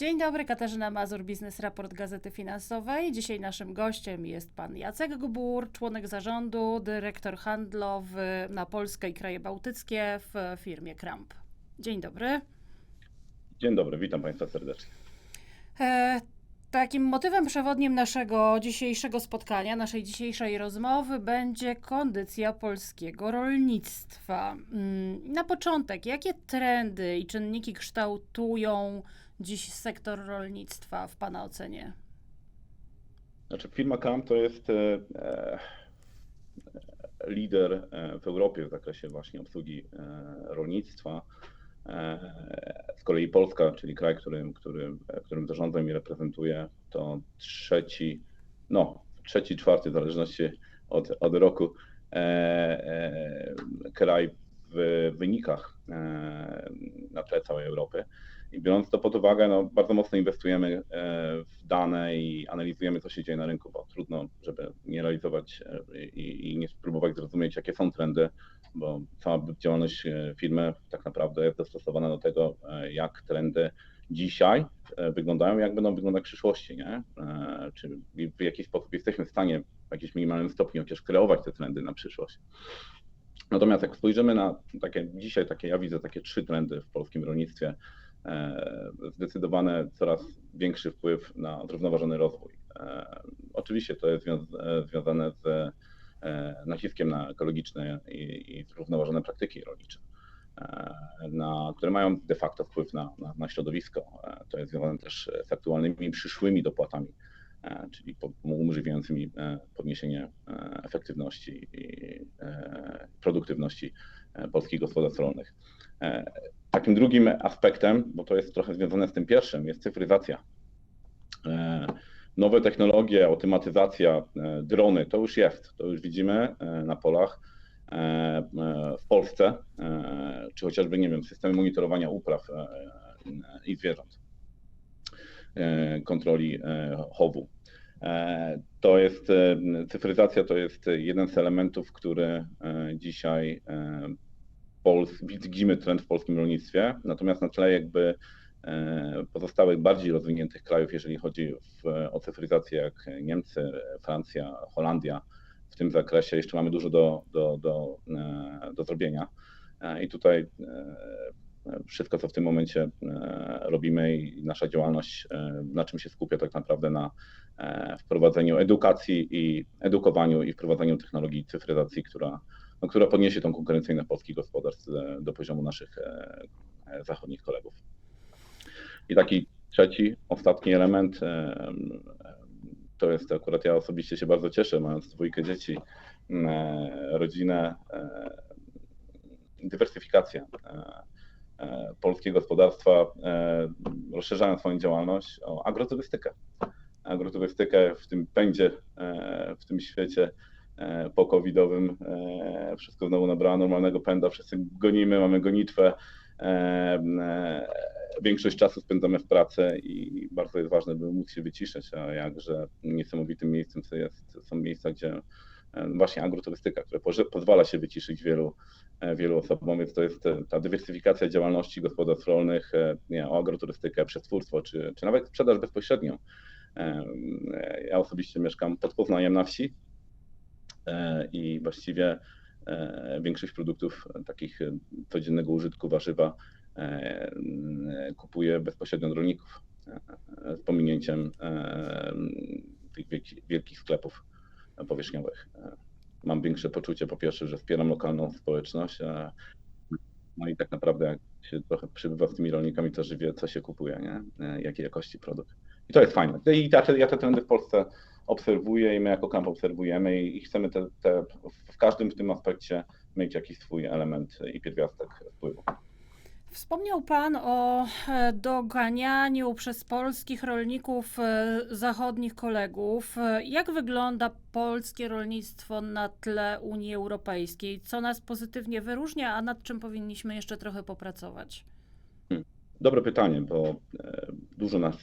Dzień dobry, Katarzyna Mazur, Biznes Raport Gazety Finansowej. Dzisiaj naszym gościem jest pan Jacek Gbur, członek zarządu, dyrektor handlowy na Polskę i kraje bałtyckie w firmie Kramp. Dzień dobry. Dzień dobry, witam Państwa serdecznie. E, takim motywem przewodnim naszego dzisiejszego spotkania, naszej dzisiejszej rozmowy będzie kondycja polskiego rolnictwa. Mm, Na początek, jakie trendy i czynniki kształtują dziś sektor rolnictwa w Pana ocenie? Znaczy, firma CAM to jest e, e, lider e, w Europie w zakresie właśnie obsługi e, rolnictwa. Z kolei Polska, czyli kraj, którym, którym, którym zarządzam i reprezentuję, to trzeci, no, trzeci, czwarty, w zależności od, od roku, kraj w wynikach na tle całej Europy. I biorąc to pod uwagę, no, bardzo mocno inwestujemy e, w dane i analizujemy, co się dzieje na rynku, bo trudno, żeby nie realizować e, i, i nie spróbować zrozumieć, jakie są trendy, bo cała działalność e, firmy tak naprawdę jest dostosowana do tego, jak trendy dzisiaj wyglądają, jak będą wyglądać w przyszłości, nie? Czy w jakiś sposób jesteśmy w stanie w jakimś minimalnym stopniu chociaż kreować te trendy na przyszłość. Natomiast jak spojrzymy na takie, dzisiaj takie, ja widzę takie trzy trendy w polskim rolnictwie, e, zdecydowane coraz większy wpływ na zrównoważony rozwój. E, Oczywiście to jest e, związane z naciskiem na ekologiczne i, zrównoważone praktyki rolnicze, na, które mają de facto wpływ na, na, na środowisko. To jest związane też z aktualnymi przyszłymi dopłatami, czyli umożliwiającymi podniesienie efektywności i produktywności polskich gospodarstw rolnych. E, Takim drugim aspektem, bo to jest trochę związane z tym pierwszym, jest cyfryzacja. E, Nowe technologie, automatyzacja, e, drony, to już jest, to już widzimy na polach w Polsce, czy chociażby, nie wiem, systemy monitorowania upraw i zwierząt, kontroli chowu. To jest, cyfryzacja to jest jeden z elementów, który dzisiaj widzimy trend w polskim rolnictwie, natomiast na tle jakby e, pozostałych bardziej rozwiniętych krajów, jeżeli chodzi o cyfryzację, jak Niemcy, Francja, Holandia, w tym zakresie jeszcze mamy dużo do, do, do, e, do zrobienia. E, I tutaj wszystko, co w tym momencie robimy i nasza działalność, na czym się skupia tak naprawdę na wprowadzeniu edukacji i edukowaniu i wprowadzeniu technologii cyfryzacji, która no, która podniesie tą konkurencyjność polskich gospodarstw e, do poziomu naszych e, e, zachodnich kolegów. I taki trzeci, ostatni element, to jest akurat ja osobiście się bardzo cieszę, mając dwójkę dzieci, rodzinę, e, dywersyfikacja. E, e, Polskie gospodarstwa rozszerzają swoją działalność o agroturystykę. Agroturystykę w tym pędzie, w tym świecie e, po-covidowym e, wszystko znowu nabrało normalnego pęda, wszyscy gonimy, mamy gonitwę, e, większość czasu spędzamy w pracy i bardzo jest ważne, by móc się wyciszać, a jakże niesamowitym miejscem jest, są miejsca, gdzie właśnie agroturystyka, która pozwala się wyciszyć wielu, wielu osobom, więc to jest ta dywersyfikacja działalności gospodarstw rolnych, nie, o agroturystykę, przetwórstwo, czy, czy nawet sprzedaż bezpośrednią. Ja osobiście mieszkam pod Poznaniem na wsi, i właściwie e, większość produktów e, takich e, codziennego użytku warzywa e, m, kupuję bezpośrednio od rolników e, e, z pominięciem e, tych wielki- wielkich sklepów powierzchniowych. E, Mam większe poczucie po pierwsze, że wspieram lokalną społeczność, e, no i tak naprawdę jak się trochę przybywa z tymi rolnikami, to żywie, co się kupuje, nie? E, jakiej jakości produkt. I to jest fajne. I ja te, ja te trendy w Polsce obserwuję i my jako kamp obserwujemy i, i chcemy te, te, w każdym w tym aspekcie mieć jakiś swój element i pierwiastek wpływu. Wspomniał Pan o e, doganianiu przez polskich rolników e, zachodnich kolegów. E, Jak wygląda polskie rolnictwo na tle Unii Europejskiej? Co nas pozytywnie wyróżnia, a nad czym powinniśmy jeszcze trochę popracować? Dobre pytanie, bo dużo nas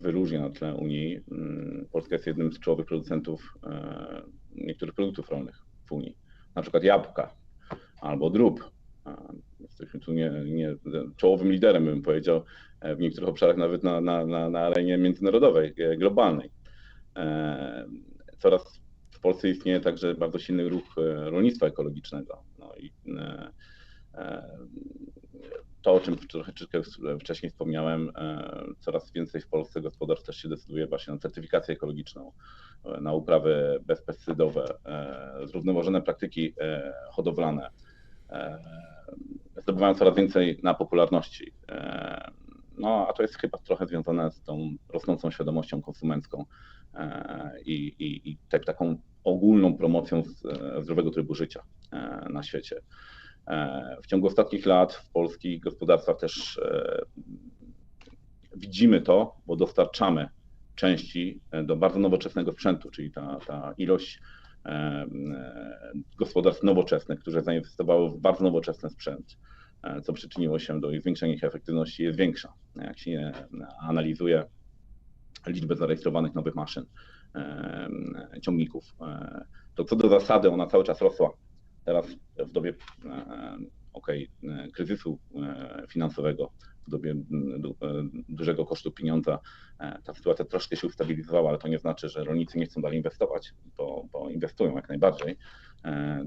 wyróżnia na tle Unii. Mm, Polska jest jednym z czołowych producentów e, niektórych produktów rolnych w Unii, na przykład jabłka albo drób. E, Jesteśmy tu nie, nie czołowym liderem, bym powiedział, w niektórych obszarach nawet na, na, na, na arenie międzynarodowej, e, globalnej. E, Coraz w Polsce istnieje także bardzo silny ruch e, rolnictwa ekologicznego. No i e, e, to, o czym trochę wcześniej wspomniałem, e, coraz więcej w Polsce gospodarstw też się decyduje właśnie na certyfikację ekologiczną, e, na uprawy bezpestycydowe, e, zrównoważone praktyki hodowlane. Zdobywają coraz więcej na popularności. No, a to jest chyba trochę związane z tą rosnącą świadomością konsumencką i, i, i tak, taką ogólną promocją zdrowego trybu życia na świecie. E, W ciągu ostatnich lat w polskich gospodarstwach też e, widzimy to, bo dostarczamy części e, do bardzo nowoczesnego sprzętu, czyli ta, ta ilość gospodarstw nowoczesnych, które zainwestowały w bardzo nowoczesny sprzęt, co przyczyniło się do ich zwiększenia ich efektywności, jest większa. Jak się analizuje liczbę zarejestrowanych nowych maszyn, ciągników, to co do zasady ona cały czas rosła. Teraz w dobie e, okej, e, kryzysu e, finansowego, w dobie dużego kosztu pieniądza, ta sytuacja troszkę się ustabilizowała, ale to nie znaczy, że rolnicy nie chcą dalej inwestować, bo, bo inwestują jak najbardziej,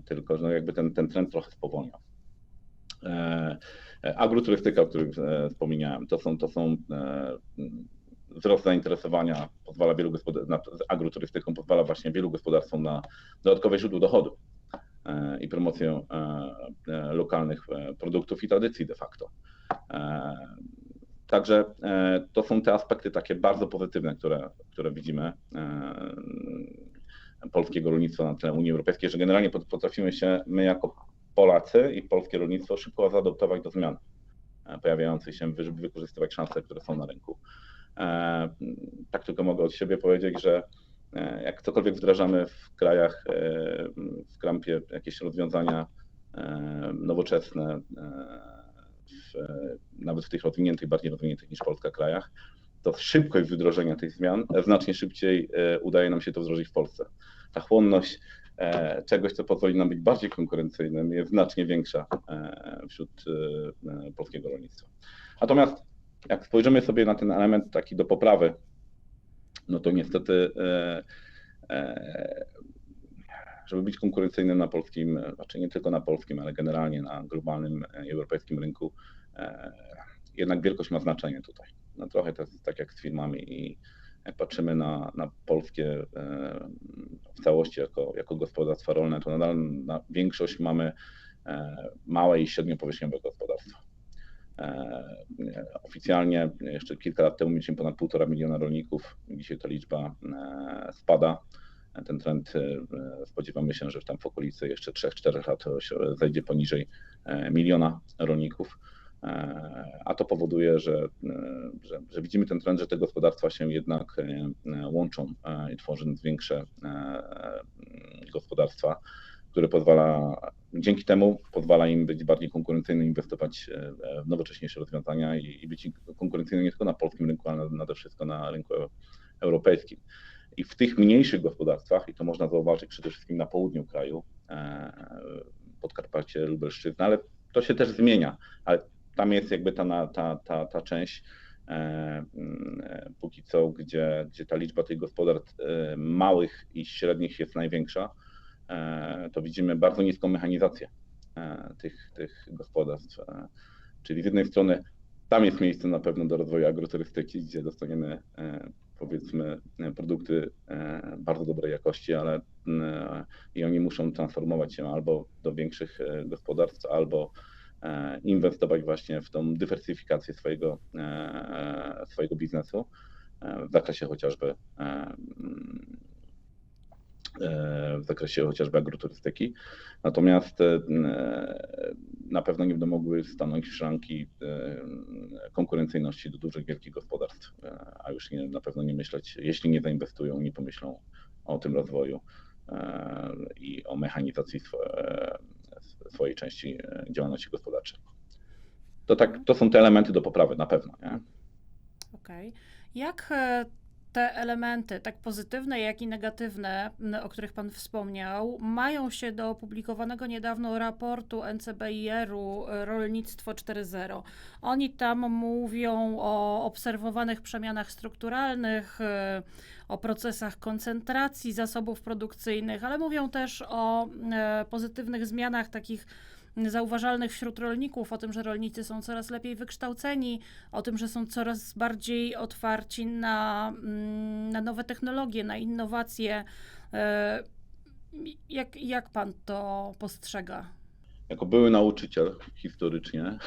tylko że no jakby ten, ten trend trochę spowolniał. Agroturystyka, o której wspomniałem, to są, to są wzrost zainteresowania pozwala wielu agroturystyką pozwala właśnie wielu gospodarstwom na dodatkowe źródło dochodu i promocję e, e, lokalnych e, produktów i tradycji de facto. Także to są te aspekty takie bardzo pozytywne, które, które widzimy polskiego rolnictwa na tle Unii Europejskiej, że generalnie pot- potrafimy się my jako Polacy i polskie rolnictwo szybko zaadoptować do zmian pojawiających się, wykorzystywać szanse, które są na rynku. Tak tylko mogę od siebie powiedzieć, że jak cokolwiek wdrażamy w krajach, e, w krampie jakieś rozwiązania e, nowoczesne, e, w, nawet w tych rozwiniętych, bardziej rozwiniętych niż Polska krajach, to szybkość wdrożenia tych zmian znacznie szybciej e, udaje nam się to wdrożyć w Polsce. Ta chłonność e, czegoś, co pozwoli nam być bardziej konkurencyjnym, jest znacznie większa e, wśród e, e, polskiego rolnictwa. Natomiast jak spojrzymy sobie na ten element taki do poprawy, no to niestety, e, e, żeby być konkurencyjnym na polskim, znaczy nie tylko na polskim, ale generalnie na globalnym e, europejskim rynku, jednak wielkość ma znaczenie tutaj. No trochę to jest tak jak z firmami i jak patrzymy na, na polskie w całości jako, jako gospodarstwa rolne, to nadal na większość mamy małe i średniopowierzchniowe gospodarstwa. E, Oficjalnie jeszcze kilka lat temu mieliśmy ponad 1,5 miliona rolników. Dzisiaj ta liczba e, spada. Ten trend e, spodziewamy się, że tam w okolicy jeszcze 3-4 lat zejdzie poniżej miliona rolników. A to powoduje, że, że, że widzimy ten trend, że te gospodarstwa się jednak łączą i tworząc większe gospodarstwa, które pozwala, dzięki temu pozwala im być bardziej konkurencyjnym, inwestować e, w nowocześniejsze rozwiązania i, i być konkurencyjnym nie tylko na polskim rynku, ale nade wszystko na rynku e- europejskim. I w tych mniejszych gospodarstwach, i to można zauważyć przede wszystkim na południu kraju, e, Podkarpacie, Lubelszczyzna, ale to się też zmienia, ale tam jest jakby ta, ta, ta, ta część mm, póki co, gdzie, gdzie ta liczba tych gospodarstw małych i średnich jest największa, to widzimy bardzo niską mechanizację e, tych, tych gospodarstw. E, Czyli z jednej strony tam jest miejsce na pewno do rozwoju agroturystyki, gdzie dostaniemy e, powiedzmy e, produkty e, bardzo dobrej jakości, ale e, i oni muszą transformować się albo do większych e, gospodarstw, albo e, inwestować właśnie w tą dywersyfikację swojego, e, swojego biznesu e, w zakresie chociażby e, e, w zakresie chociażby agroturystyki. Natomiast e, na pewno nie będą mogły stanąć w szranki e, konkurencyjności do dużych, wielkich gospodarstw, e, a już nie, na pewno nie myśleć, jeśli nie zainwestują, nie pomyślą o tym rozwoju i o mechanizacji swo- swojej części działalności gospodarczej. To, tak, to są te elementy do poprawy, na pewno. Okej. Jak e, te elementy, tak pozytywne, jak i negatywne, o których Pan wspomniał, mają się do opublikowanego niedawno raportu NCBIR-u e, Rolnictwo 4.0. Oni tam mówią o obserwowanych przemianach strukturalnych, e, o procesach koncentracji zasobów produkcyjnych, ale mówią też o e, pozytywnych zmianach takich zauważalnych wśród rolników, o tym, że rolnicy są coraz lepiej wykształceni, o tym, że są coraz bardziej otwarci na, mm, na nowe technologie, na innowacje. E, Jak, jak pan to postrzega? Jako były nauczyciel historycznie,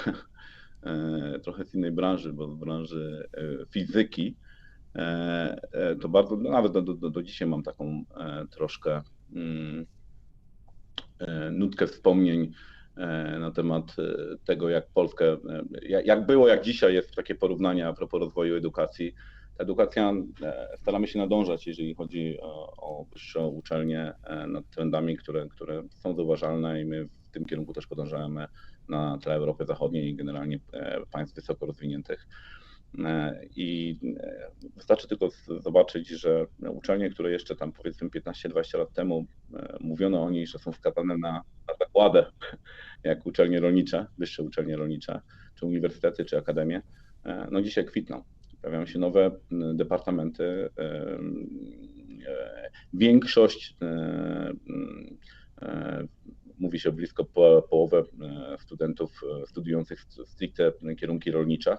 e, trochę z innej branży, bo z branży e, fizyki, to bardzo, no nawet do, do, do dzisiaj mam taką troszkę mm, nutkę wspomnień na temat e, tego, jak Polskę, e, jak, było, jak dzisiaj jest takie porównanie a propos rozwoju edukacji. Ta edukacja, e, staramy się nadążać, jeżeli chodzi o, o wyższe uczelnie, e, nad trendami, które, które są zauważalne i my w tym kierunku też podążamy na tle Europy Zachodniej i generalnie e, państw wysoko rozwiniętych. E, I e, wystarczy tylko zobaczyć, że uczelnie, które jeszcze tam powiedzmy 15-20 lat temu e, mówiono o nich, że są skazane na, na zakładę, jak uczelnie rolnicze, wyższe uczelnie rolnicze, czy uniwersytety, czy akademie, no dzisiaj kwitną. Pojawiają się nowe departamenty. Większość, mówi się blisko po, połowę studentów studiujących st- stricte kierunki rolnicze,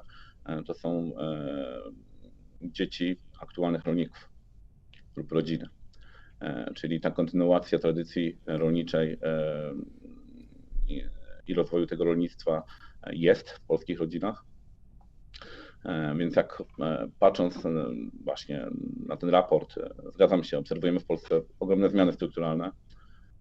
to są e, dzieci aktualnych rolników lub rodziny. E, Czyli ta kontynuacja tradycji rolniczej e, i- rozwoju tego rolnictwa jest w polskich rodzinach. E, Więc jak e, patrząc e, właśnie na ten raport, e, zgadzam się, obserwujemy w Polsce ogromne zmiany strukturalne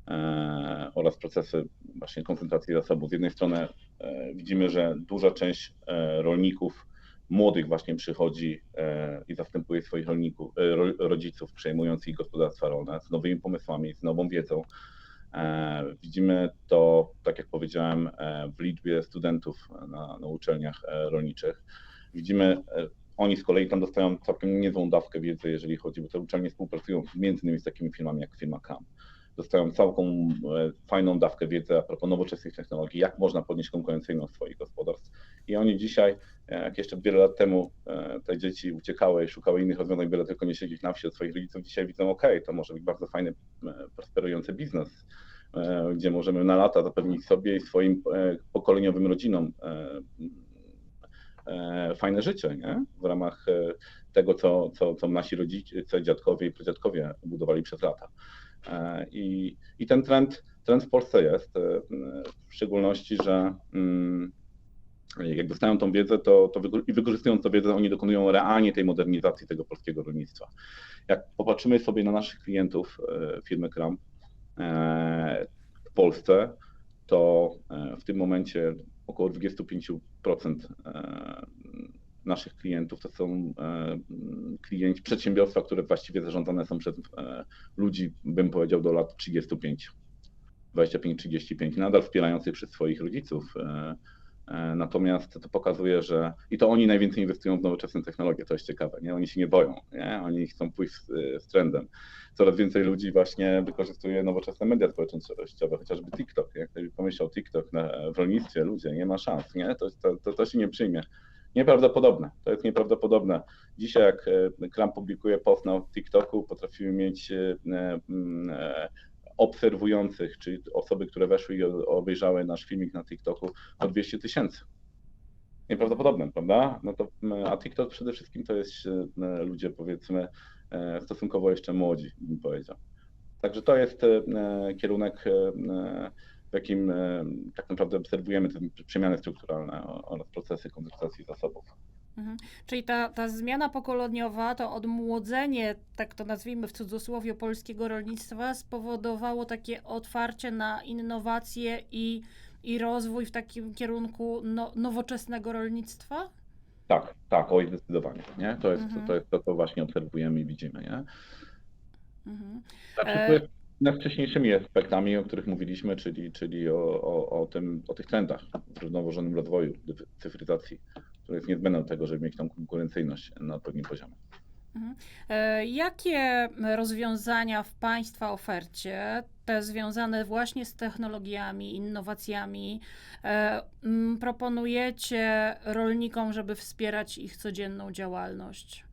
e, oraz procesy właśnie koncentracji zasobów. Z jednej strony e, widzimy, że duża część e, rolników młodych właśnie przychodzi e, i zastępuje swoich rolników, e, ro- rodziców, przejmując ich gospodarstwa rolne z nowymi pomysłami, z nową wiedzą. E, Widzimy to, tak jak powiedziałem, w liczbie studentów na, na uczelniach rolniczych. Widzimy, oni z kolei tam dostają całkiem niezłą dawkę wiedzy, jeżeli chodzi, bo te uczelnie współpracują między innymi z takimi firmami jak firma CAM. Dostają całką e, fajną dawkę wiedzy a propos nowoczesnych technologii, jak można podnieść konkurencyjność swoich gospodarstw. I oni dzisiaj, e, jak jeszcze wiele lat temu e, te dzieci uciekały szukały innych rozwiązań, byle tylko nie siedzieć na wsi od swoich rodziców, dzisiaj widzą, ok, to może być bardzo fajny, prosperujący biznes, gdzie możemy na lata zapewnić sobie i swoim pokoleniowym rodzinom fajne życie, nie? W ramach tego, co, co, co nasi rodzice, dziadkowie i pradziadkowie budowali przez lata. E, I, i ten trend, trend w Polsce jest, e, w szczególności, że mm, jak dostają tą wiedzę, to, to i wykorzystując tę wiedzę, oni dokonują realnie tej modernizacji tego polskiego rolnictwa. Jak popatrzymy sobie na naszych klientów e, firmy Kram w Polsce, to w tym momencie około 25% e, naszych klientów to są e, klienci, przedsiębiorstwa, które właściwie zarządzane są przez e, ludzi, bym powiedział, do lat 35, 25-35, nadal wspierających przez swoich rodziców. e, Natomiast to pokazuje, że i to oni najwięcej inwestują w nowoczesne technologie, to jest ciekawe, nie? Oni się nie boją, nie? Oni chcą pójść z, z trendem. Coraz więcej ludzi właśnie wykorzystuje nowoczesne media społecznościowe, chociażby TikTok. Jak ktoś pomyślał TikTok na, w rolnictwie, ludzie, nie ma szans, nie? To, to, to, to się nie przyjmie. Nieprawdopodobne, to jest nieprawdopodobne. Dzisiaj jak e, Kram publikuje post na TikToku, potrafimy mieć e, mm, e, obserwujących, czyli osoby, które weszły i obejrzały nasz filmik na TikToku o 200 tysięcy. Nieprawdopodobne, prawda? No to, m, a TikTok przede wszystkim to jest ludzie powiedzmy stosunkowo jeszcze młodzi, bym powiedział. Także to jest kierunek, w jakim e, tak naprawdę obserwujemy te przemiany strukturalne oraz procesy koncentracji zasobów. Mhm. Czyli ta, ta zmiana pokoleniowa, to odmłodzenie, tak to nazwijmy w cudzysłowie, polskiego rolnictwa spowodowało takie otwarcie na innowacje i, i rozwój w takim kierunku no, nowoczesnego rolnictwa? Tak, tak, oj, zdecydowanie. Nie? To, jest, Mhm. to jest to, co właśnie obserwujemy i widzimy. Nie? Mhm. Znaczy, E- to jest nad wcześniejszymi aspektami, o których mówiliśmy, czyli, czyli o, o, o, tym, o tych trendach w zrównoważonym rozwoju, cyfryzacji, który jest niezbędny do tego, żeby mieć tą konkurencyjność na odpowiednim poziomie. E, jakie rozwiązania w Państwa ofercie, te związane właśnie z technologiami, innowacjami, e, proponujecie rolnikom, żeby wspierać ich codzienną działalność?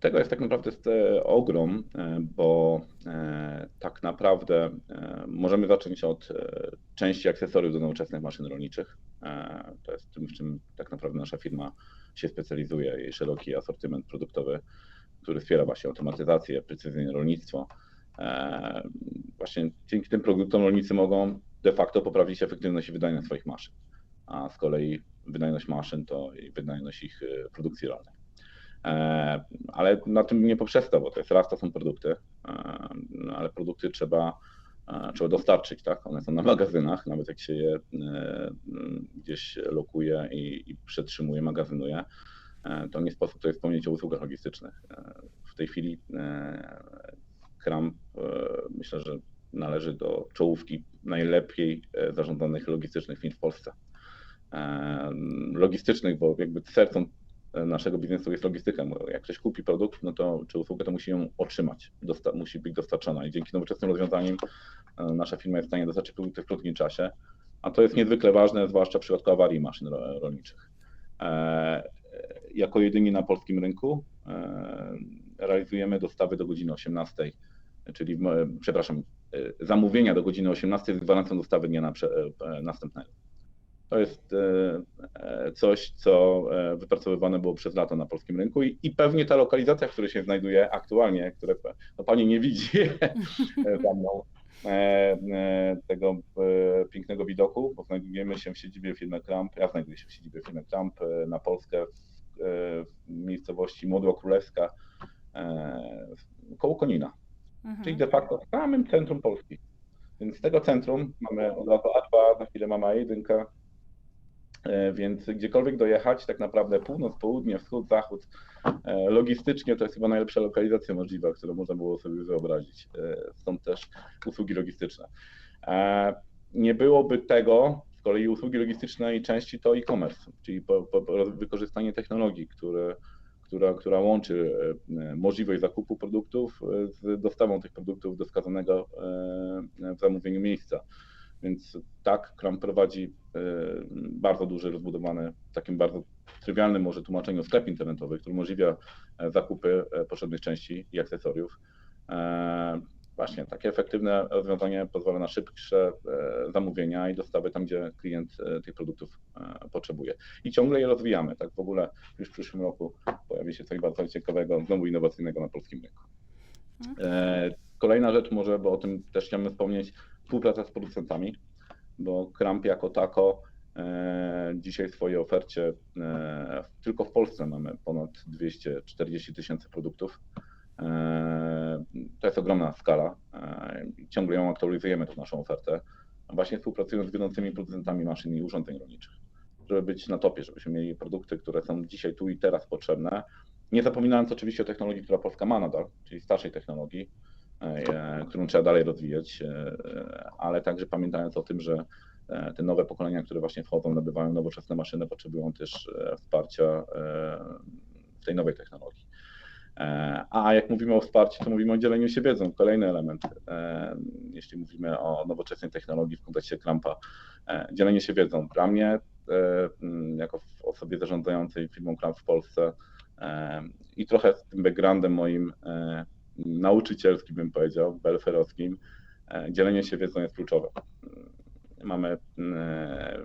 Tego jest tak naprawdę e, ogrom, e, bo e, tak naprawdę możemy zacząć od części akcesoriów do nowoczesnych maszyn rolniczych. To jest tym, w czym tak naprawdę nasza firma się specjalizuje, jej szeroki asortyment produktowy, który wspiera właśnie automatyzację, precyzyjne rolnictwo. Właśnie dzięki tym produktom rolnicy mogą de facto poprawić efektywność i wydajność swoich maszyn, a z kolei wydajność maszyn to wydajność ich produkcji rolnej. E, Ale na tym nie poprzesta, bo to jest raz to są produkty, e, ale produkty trzeba, e, trzeba dostarczyć, tak? One są na magazynach, nawet jak się je gdzieś lokuje i, i przetrzymuje, magazynuje, to nie sposób tutaj wspomnieć o usługach logistycznych. W tej chwili Kramp e, myślę, że należy do czołówki najlepiej zarządzanych logistycznych firm w Polsce. Logistycznych, bo jakby sercem naszego biznesu jest logistyka. Jak ktoś kupi produkt, no to czy usługę, to musi ją otrzymać, dosta- musi być dostarczona i dzięki nowoczesnym rozwiązaniom e, nasza firma jest w stanie dostarczyć produkty w krótkim czasie, a to jest niezwykle ważne, zwłaszcza w przypadku awarii maszyn ro- rolniczych. E, Jako jedyni na polskim rynku e, realizujemy dostawy do godziny 18, czyli, przepraszam, zamówienia do godziny 18 z gwarancją dostawy dnia na następnego. To jest e, e, coś, co e, wypracowywane było przez lata na polskim rynku i, i pewnie ta lokalizacja, w której się znajduje aktualnie, które no, Pani nie widzi za mną, tego pięknego widoku, bo znajdujemy się w siedzibie firmy Kramp, ja znajduję się w siedzibie firmy Kramp e, na Polskę w, miejscowości Modła Królewska koło Konina, Mhm. czyli de facto w samym centrum Polski. Więc z tego centrum mamy od razu A2, za chwilę mamy A1, e, więc gdziekolwiek dojechać, tak naprawdę północ, południe, wschód, zachód, e, logistycznie to jest chyba najlepsza lokalizacja możliwa, którą można było sobie wyobrazić. E, Stąd też usługi logistyczne. E, Nie byłoby tego, z kolei usługi logistyczne i części to e-commerce, czyli po, po, po wykorzystanie technologii, które, która, która łączy e, możliwość zakupu produktów e, z dostawą tych produktów do wskazanego e, w zamówieniu miejsca. Więc tak, Kram prowadzi e, bardzo duży, rozbudowany, w takim bardzo trywialnym może tłumaczeniu sklep internetowy, który umożliwia e, zakupy e, potrzebnych części i akcesoriów. E, Właśnie takie efektywne rozwiązanie pozwala na szybsze zamówienia i dostawy tam, gdzie klient tych produktów potrzebuje. I ciągle je rozwijamy. Tak w ogóle już w przyszłym roku pojawi się coś bardzo ciekawego, znowu innowacyjnego na polskim rynku. E, Kolejna rzecz może, bo o tym też chciałem wspomnieć, współpraca z producentami, bo Kramp jako tako e, dzisiaj w swojej ofercie e, tylko w Polsce mamy ponad 240 tysięcy produktów. E, To jest ogromna skala. Ciągle ją aktualizujemy, tą naszą ofertę, właśnie współpracując z wiodącymi producentami maszyn i urządzeń rolniczych, żeby być na topie, żebyśmy mieli produkty, które są dzisiaj tu i teraz potrzebne. Nie zapominając oczywiście o technologii, która Polska ma nadal, czyli starszej technologii, którą trzeba dalej rozwijać, e, ale także pamiętając o tym, że e, te nowe pokolenia, które właśnie wchodzą, nabywają nowoczesne maszyny, potrzebują też e, wsparcia e, w tej nowej technologii. E, A jak mówimy o wsparciu, to mówimy o dzieleniu się wiedzą. Kolejny element, e, jeśli mówimy o nowoczesnej technologii w kontekście Krampa, e, dzielenie się wiedzą. Dla mnie, e, jako osobie zarządzającej firmą Kramp w Polsce e, i trochę z tym backgroundem moim e, nauczycielskim, bym powiedział, belferowskim, e, dzielenie się wiedzą jest kluczowe. Mamy e,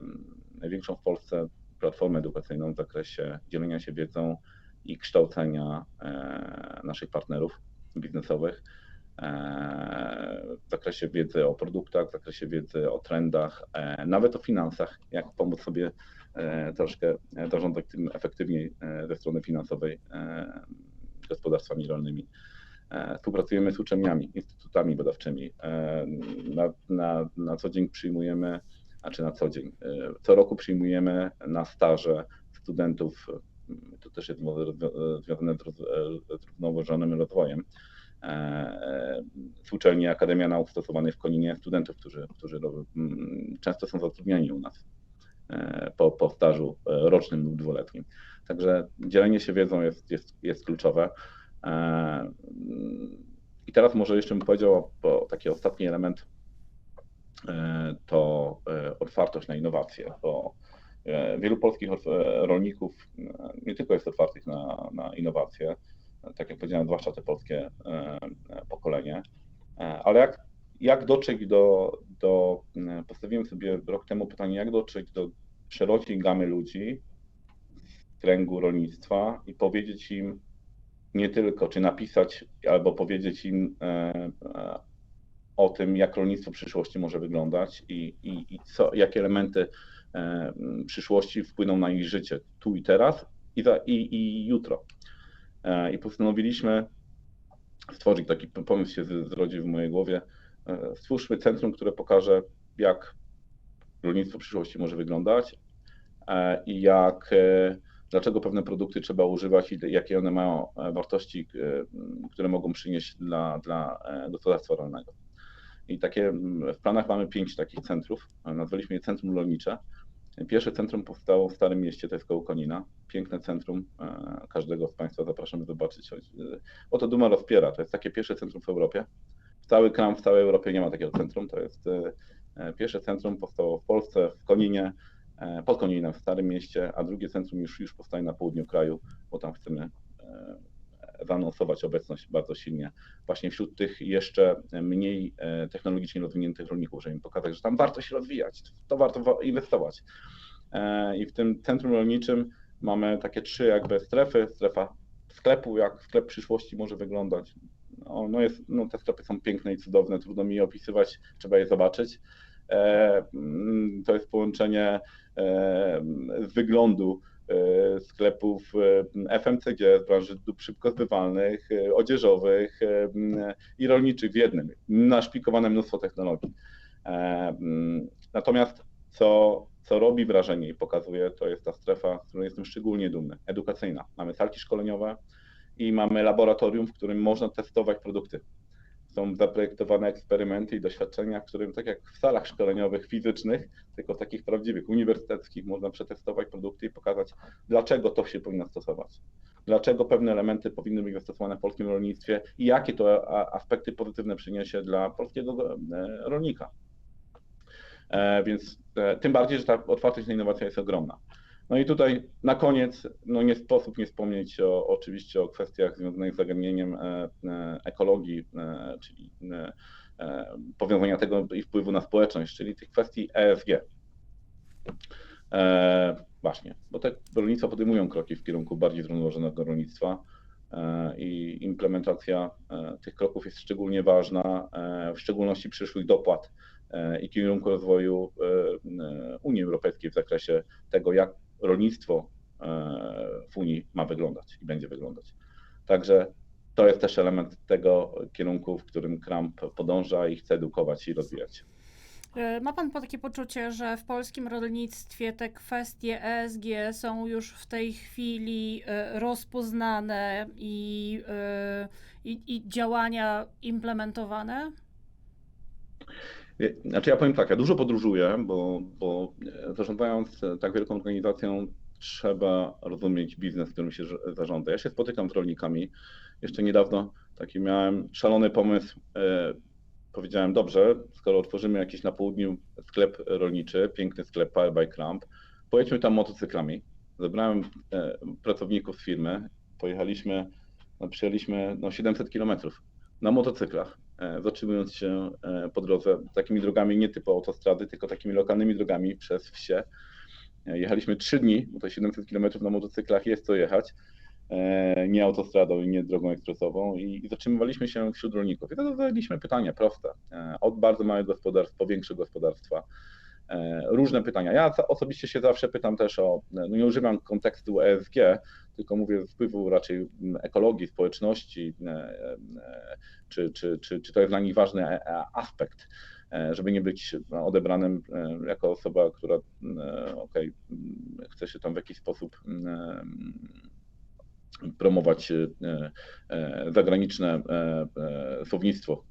największą w Polsce platformę edukacyjną w zakresie dzielenia się wiedzą i kształcenia e, naszych partnerów biznesowych e, w zakresie wiedzy o produktach, w zakresie wiedzy o trendach, e, nawet o finansach, jak pomóc sobie e, troszkę zarządzać tym efektywniej e, ze strony finansowej e, gospodarstwami rolnymi. E, Współpracujemy z uczelniami, instytutami badawczymi. E, Na, na, na co dzień przyjmujemy, znaczy na co dzień, e, co roku przyjmujemy na staże studentów, to też jest związane z równoważonym rozwojem, z uczelni Akademia Nauk Stosowanych w Koninie studentów, którzy, którzy ro- m, często są zatrudniani u nas po, po stażu rocznym lub dwuletnim. Także dzielenie się wiedzą jest, jest, jest kluczowe. I teraz może jeszcze bym powiedział, bo taki ostatni element to otwartość na innowacje, bo wielu polskich rolników nie tylko jest otwartych na, na innowacje, tak jak powiedziałem, zwłaszcza te polskie pokolenie, ale jak, jak dotrzeć do, do, postawiłem sobie rok temu pytanie, jak dotrzeć do szerokiej gamy ludzi kręgu rolnictwa i powiedzieć im nie tylko, czy napisać, albo powiedzieć im e, e, o tym, jak rolnictwo w przyszłości może wyglądać i, i, i co, jakie elementy e, przyszłości wpłyną na ich życie tu i teraz i, za, i, i jutro. I postanowiliśmy stworzyć taki pomysł się zrodził w mojej głowie. Stwórzmy centrum, które pokaże, jak rolnictwo w przyszłości może wyglądać i jak, dlaczego pewne produkty trzeba używać i jakie one mają wartości, które mogą przynieść dla, dla gospodarstwa rolnego. I takie w planach mamy pięć takich centrów. Nazwaliśmy je Centrum Rolnicze. Pierwsze centrum powstało w Starym Mieście, to jest koło Konina. Piękne centrum. Każdego z Państwa zapraszamy zobaczyć. O to Duma rozpiera. To jest takie pierwsze centrum w Europie. W cały kraj w całej Europie nie ma takiego centrum. To jest pierwsze centrum powstało w Polsce, w Koninie, pod Koninem, w Starym Mieście, a drugie centrum już, już powstaje na południu kraju, bo tam chcemy zaanonsować obecność bardzo silnie właśnie wśród tych jeszcze mniej technologicznie rozwiniętych rolników, żeby im pokazać, że tam warto się rozwijać, to warto inwestować. I w tym centrum rolniczym mamy takie trzy jakby strefy, strefa sklepu, jak sklep przyszłości może wyglądać. No, no, jest, no te sklepy są piękne i cudowne, trudno mi je opisywać, trzeba je zobaczyć. To jest połączenie z wyglądu sklepów FMCG z branży dóbr szybko zbywalnych, odzieżowych i rolniczych w jednym. Naszpikowane mnóstwo technologii. Natomiast co, co robi wrażenie i pokazuje, to jest ta strefa, z której jestem szczególnie dumny, edukacyjna. Mamy salki szkoleniowe i mamy laboratorium, w którym można testować produkty są zaprojektowane eksperymenty i doświadczenia, w którym tak jak w salach szkoleniowych fizycznych, tylko takich prawdziwych, uniwersyteckich, można przetestować produkty i pokazać, dlaczego to się powinno stosować. Dlaczego pewne elementy powinny być zastosowane w polskim rolnictwie i jakie to aspekty pozytywne przyniesie dla polskiego e, rolnika. E, więc e, tym bardziej, że ta otwartość na innowacje jest ogromna. No i tutaj na koniec, no nie sposób nie wspomnieć o, oczywiście o kwestiach związanych z zagadnieniem e, e, ekologii, e, czyli powiązania tego i wpływu na społeczność, czyli tych kwestii ESG. Właśnie, bo te rolnictwa podejmują kroki w kierunku bardziej zrównoważonego rolnictwa i implementacja tych kroków jest szczególnie ważna, w szczególności przyszłych dopłat i kierunku rozwoju Unii Europejskiej w zakresie tego, jak rolnictwo e, w Unii ma wyglądać i będzie wyglądać. Także to jest też element tego kierunku, w którym Trump podąża i chce edukować i rozwijać. E, ma Pan takie poczucie, że w polskim rolnictwie te kwestie ESG są już w tej chwili e, rozpoznane i, i, i działania implementowane? Znaczy ja powiem tak, ja dużo podróżuję, bo, bo zarządzając tak wielką organizacją trzeba rozumieć biznes, którym się zarządza. Ja się spotykam z rolnikami. Jeszcze niedawno taki miałem szalony pomysł. E, powiedziałem, dobrze, skoro otworzymy jakiś na południu sklep rolniczy, piękny sklep Power by Cramp, pojedźmy tam motocyklami. Zebrałem e, pracowników z firmy, pojechaliśmy, no, przyjechaliśmy no, 700 kilometrów na motocyklach E, zatrzymując się e, po drodze takimi drogami nie typu autostrady, tylko takimi lokalnymi drogami przez wsie. E, jechaliśmy trzy dni, bo to 700 km na motocyklach jest co jechać, nie autostradą i nie drogą ekspresową i, zatrzymywaliśmy się wśród rolników. I zadaliśmy pytania proste, od bardzo małych gospodarstw po większe gospodarstwa. Różne pytania. Ja osobiście się zawsze pytam też o, no nie używam kontekstu ESG, tylko mówię wpływu raczej ekologii, społeczności, e, e, czy, czy, czy, czy to jest dla nich ważny e, aspekt, żeby nie być odebranym jako osoba, która okay, chce się tam w jakiś sposób promować zagraniczne słownictwo,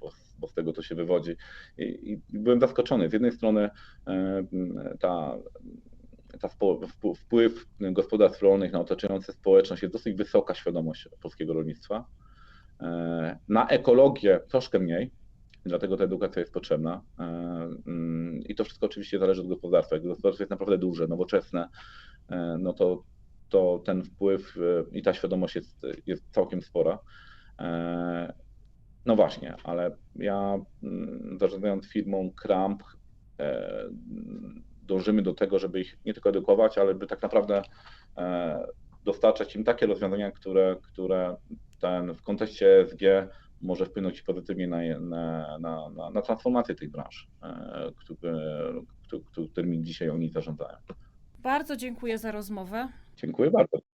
bo, bo, z tego to się wywodzi. I, I byłem zaskoczony. Z jednej strony ta ta wpł- wpływ gospodarstw rolnych na otaczającą społeczność jest dosyć wysoka świadomość polskiego rolnictwa. E, Na ekologię troszkę mniej, dlatego ta edukacja jest potrzebna. E, mm, I to wszystko oczywiście zależy od gospodarstwa. Jak gospodarstwo jest naprawdę duże, nowoczesne, e, no to, to ten wpływ e, i ta świadomość jest, jest całkiem spora. No właśnie, ale ja mm, zarządzając firmą Kramp e, dążymy do tego, żeby ich nie tylko edukować, ale by tak naprawdę e, dostarczać im takie rozwiązania, które, które ten w kontekście ESG może wpłynąć pozytywnie na, na, na, na, transformację tych branż, e, którymi dzisiaj oni zarządzają. Bardzo dziękuję za rozmowę. Dziękuję bardzo.